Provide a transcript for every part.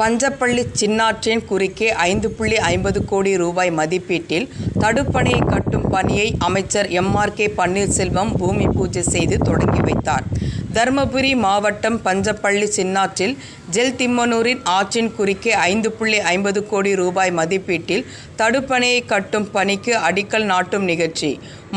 பஞ்சப்பள்ளி சின்னாற்றின் குறுக்கே ஐந்து புள்ளி ஐம்பது கோடி ரூபாய் மதிப்பீட்டில் தடுப்பணையை கட்டும் பணியை அமைச்சர் எம்ஆர் கே பன்னீர்செல்வம் பூமி பூஜை செய்து தொடங்கி வைத்தார். தருமபுரி மாவட்டம் பஞ்சப்பள்ளி சின்னாற்றில் ஜெல் திம்மனூரின் ஆற்றின் குறுக்கே ஐந்து புள்ளி ஐம்பது கோடி ரூபாய் மதிப்பீட்டில் தடுப்பணையை கட்டும் பணிக்கு அடிக்கல் நாட்டும் நிகழ்ச்சி.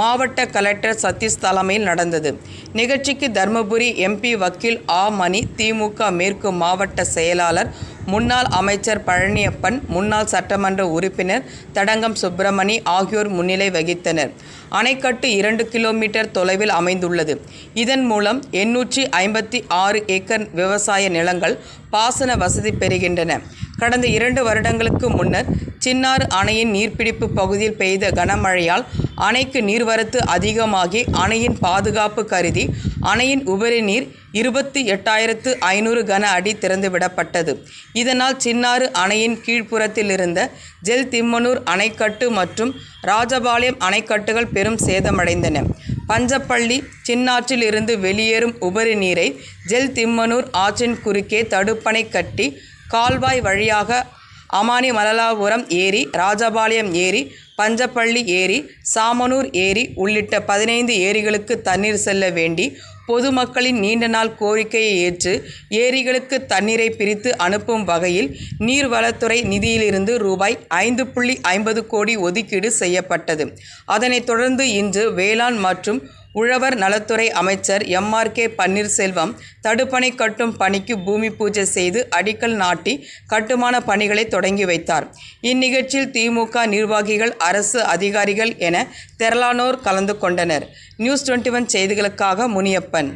மாவட்ட கலெக்டர் சதீஷ் தலைமையில் நடந்தது. நிகழ்ச்சிக்கு தருமபுரி எம்பி வக்கீல் ஆ. மணி திமுக மேற்கு மாவட்ட செயலாளர் முன்னாள் அமைச்சர் பழனியப்பன் முன்னாள் சட்டமன்ற உறுப்பினர் தடங்கம் சுப்பிரமணி ஆகியோர் முன்னிலை வகித்தனர். அணைக்கட்டு இரண்டு கிலோமீட்டர் தொலைவில் அமைந்துள்ளது. இதன் மூலம் எண்ணூற்றி ஐம்பத்தி ஆறு ஏக்கர் விவசாய நிலங்கள் பாசன வசதி பெறுகின்றன. கடந்த இரண்டு வருடங்களுக்கு முன்னர் சின்னாறு அணையின் நீர்பிடிப்பு பகுதியில் பெய்த கனமழையால் அணைக்கு நீர்வரத்து அதிகமாகி அணையின் பாதுகாப்பு கருதி அணையின் உபரி நீர் இருபத்தி எட்டாயிரத்து ஐநூறு கன அடி திறந்துவிடப்பட்டது. இதனால் சின்னாறு அணையின் கீழ்ப்புறத்தில் இருந்த ஜெல் திம்மனூர் அணைக்கட்டு மற்றும் ராஜபாளையம் அணைக்கட்டுகள் பெரும் சேதமடைந்தன. பஞ்சப்பள்ளி சின்னாற்றில் இருந்து வெளியேறும் உபரி நீரை ஜெல் திம்மனூர் ஆற்றின் குறுக்கே தடுப்பணை கட்டி கால்வாய் வழியாக அமானி மலலாபுரம் ஏரி ராஜபாளையம் ஏரி பஞ்சப்பள்ளி ஏரி சாமனூர் ஏரி உள்ளிட்ட பதினைந்து ஏரிகளுக்கு தண்ணீர் செல்ல வேண்டி பொதுமக்களின் நீண்ட நாள் கோரிக்கையை ஏற்று ஏரிகளுக்கு தண்ணீரை பிரித்து அனுப்பும் வகையில் நீர்வளத்துறை நிதியிலிருந்து ரூபாய் ஐந்து புள்ளி ஐம்பது கோடி ஒதுக்கீடு செய்யப்பட்டது. அதனைத் தொடர்ந்து இன்று வேளாண் மற்றும் உழவர் நலத்துறை அமைச்சர் எம்ஆர் கே பன்னீர்செல்வம் தடுப்பணை கட்டும் பணிக்கு பூமி பூஜை செய்து அடிக்கல் நாட்டி கட்டுமான பணிகளை தொடங்கி வைத்தார். இந்நிகழ்ச்சியில் திமுக நிர்வாகிகள் அரசு அதிகாரிகள் என திரளானோர் கலந்து கொண்டனர். நியூஸ் டுவெண்ட்டி ஒன் செய்திகளுக்காக முனியப்பன்.